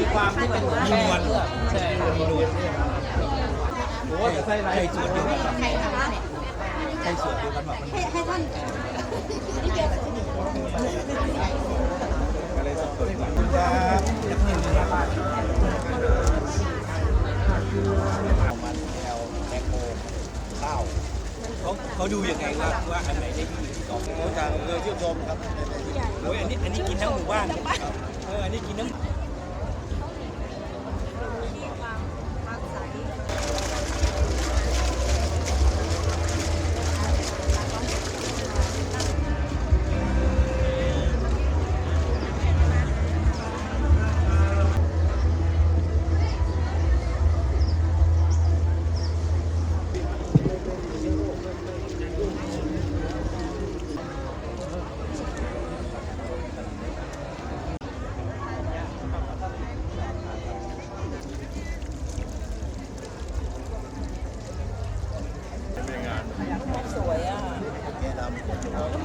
ีความที่เป็นนวลใช่มีนวลโอ้ยใส่ไรใส่สูตรเดียวกันใส่สูตรเดียวกันแบบมันให้ท่านก็เลยสับสนว่าคุณจะจะเพิ่มเนื้อมันแอลแตงโมข้าวเขาเขาดูยังไงว่าว่าอันไหนได้ดีที่สองเขาทางเลยชื่นชมครับโอ้ยอันนี้อันนี้กินทั้งหมู่บ้านเอออันนี้กินทั้ง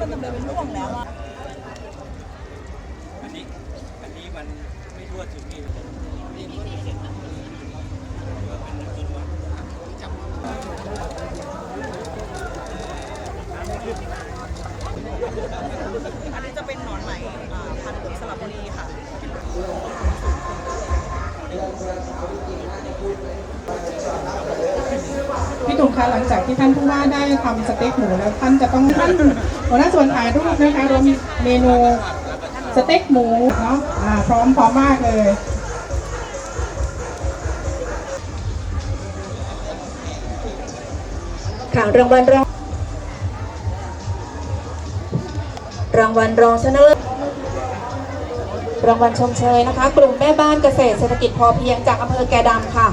มันจะเป็นร่วงแล้วอะอันนี้อันนี้มันไม่ทั่วถึงนี่ อันนี้จะเป็นหนอนไหมอ่าพันธุ์เหลืองสลับบุรีค่ะ พี่ตุ่มคะหลังจากที่ท่านผู้ว่าได้ทำสเต็กหมูแล้วท่านจะต้องท่านหัวหน้าส่วนถ่ายรูปนะคะรวมเมนูสเต็กหมูเนาะพร้อมพร้อมมากเลยค่ะรางวัลรองรางวัลรองชนะเลิศ รางวัลชมเชยนะคะ กลุ่มแม่บ้านเกษตรเศรษฐกิจพอเพียงจากอำเภอแกดำค่ะ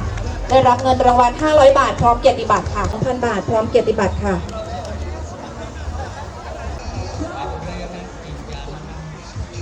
ได้รับเงินรางวัล 500 บาท พร้อมเกียรติบัตรค่ะ2,000 บาท พร้อมเกียรติบัตรค่ะ